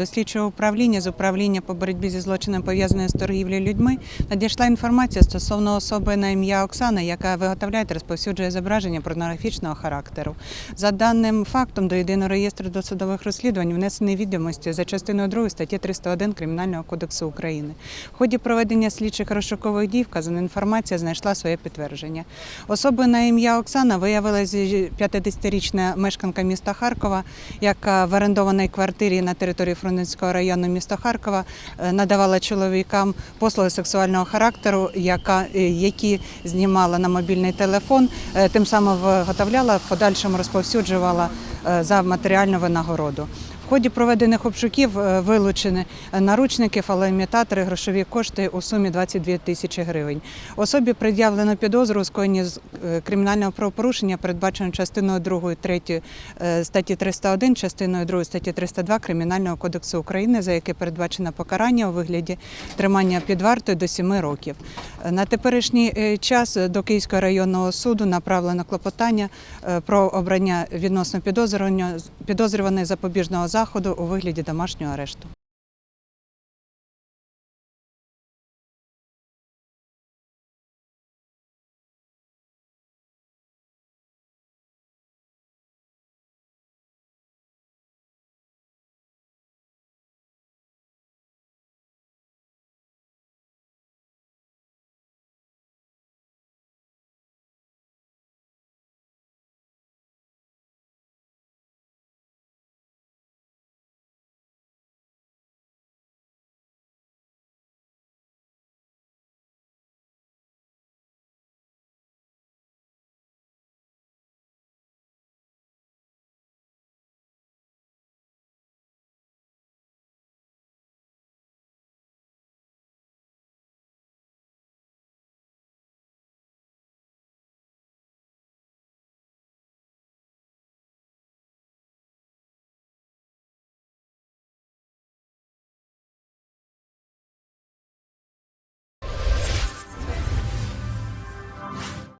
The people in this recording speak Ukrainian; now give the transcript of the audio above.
до слідчого управління з управління по боротьбі зі злочином пов'язаним з торгівлею людьми надійшла інформація стосовно особи на ім'я Оксана, яка виготовляє та розповсюджує зображення порнографічного характеру. За даним фактом до єдиного реєстру досудових розслідувань внесені відомості за частиною 2 статті 301 Кримінального кодексу України. В ході проведення слідчих розшукових дій вказана інформація знайшла своє підтвердження. Особою на ім'я Оксана виявилася 50-річна мешканка міста Харкова, яка в орендованій квартирі на території Фрунзенського району міста Харкова е, надавала чоловікам послуги сексуального характеру, яка, е, які знімала на мобільний телефон, е, тим самим виготовляла, в подальшому розповсюджувала за матеріальну винагороду. Ході проведених обшуків е, вилучені наручники, фалоімітатори, грошові кошти у сумі 22 тисячі гривень. Особі пред'явлено підозру у скоєнні е, кримінального правопорушення, передбачено частиною 2 3 е, статті 301, частиною 2 статті 302 Кримінального кодексу України, за яке передбачено покарання у вигляді тримання під вартою до 7 років. Е, На теперішній е, час до Київського районного суду направлено клопотання е, про обрання відносно підозрюваної запобіжного заходу у вигляді домашнього арешту.